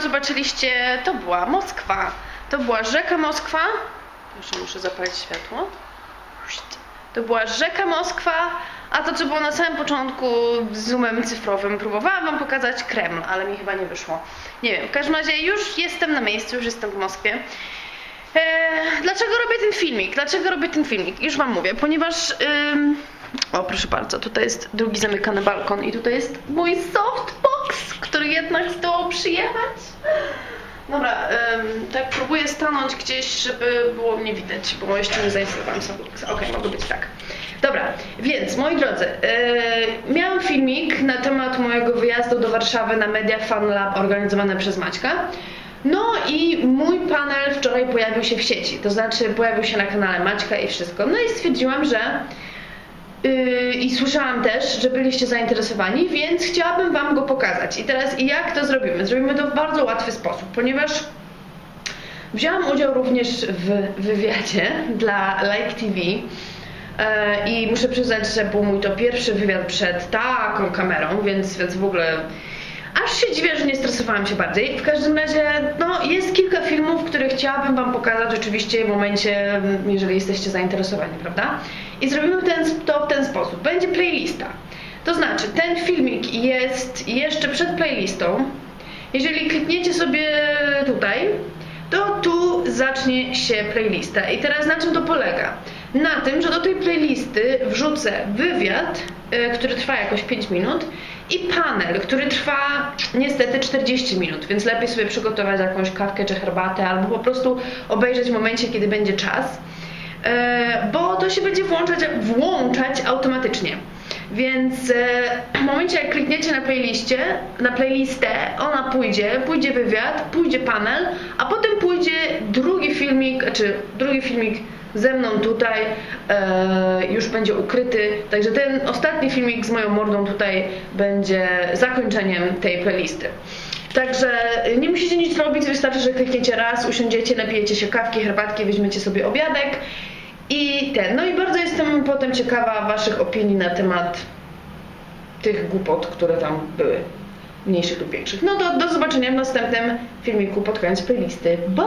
zobaczyliście, to była Moskwa. To była rzeka Moskwa. Jeszcze muszę zapalić światło. To była rzeka Moskwa, a to co było na samym początku z zoomem cyfrowym, próbowałam wam pokazać Kreml, ale mi chyba nie wyszło. Nie wiem, w każdym razie już jestem na miejscu, już jestem w Moskwie. Eee, dlaczego robię ten filmik? Dlaczego robię ten filmik? Już wam mówię, ponieważ... O, proszę bardzo, tutaj jest drugi zamykany balkon i tutaj jest mój który jednak zdołał przyjechać. Dobra, ym, tak próbuję stanąć gdzieś, żeby było mnie widać, bo jeszcze nie zainstalowałam softboxa. Okej, mogło być tak. Dobra, więc moi drodzy, yy, miałam filmik na temat mojego wyjazdu do Warszawy na Media Fan Lab organizowane przez Maćka. No i mój panel wczoraj pojawił się w sieci, to znaczy pojawił się na kanale Maćka i wszystko. No i stwierdziłam, że yy, i słyszałam też, że byliście zainteresowani, więc chciałabym wam go pokazać. I teraz jak to zrobimy? Zrobimy to w bardzo łatwy sposób, ponieważ wzięłam udział również w wywiadzie dla Like TV. E, I muszę przyznać, że był mój to pierwszy wywiad przed taką kamerą, więc, więc w ogóle aż się dziwię, że nie stresowałam się bardziej. W każdym razie, no, jest kilka filmów, które chciałabym Wam pokazać oczywiście w momencie, jeżeli jesteście zainteresowani, prawda? I zrobimy ten, to w ten sposób. Będzie playlista. To znaczy, ten filmik jest jeszcze przed playlistą. Jeżeli klikniecie sobie tutaj, to tu zacznie się playlista. I teraz na czym to polega? Na tym, że do tej playlisty wrzucę wywiad, y, który trwa jakoś 5 minut i panel, który trwa niestety 40 minut, więc lepiej sobie przygotować jakąś kawkę czy herbatę albo po prostu obejrzeć w momencie, kiedy będzie czas, y, bo to się będzie włączać, włączać automatycznie. Więc e, w momencie jak klikniecie na playliście, na playlistę, ona pójdzie, pójdzie wywiad, pójdzie panel, a potem pójdzie drugi filmik, czy drugi filmik ze mną tutaj e, już będzie ukryty. Także ten ostatni filmik z moją mordą tutaj będzie zakończeniem tej playlisty. Także nie musicie nic robić, wystarczy, że klikniecie raz, usiądziecie, napijecie się kawki, herbatki, weźmiecie sobie obiadek i ten. No i bardzo jestem potem ciekawa Waszych opinii na temat tych głupot, które tam były. Mniejszych lub większych. No to do zobaczenia w następnym filmiku pod koniec playlisty. Bo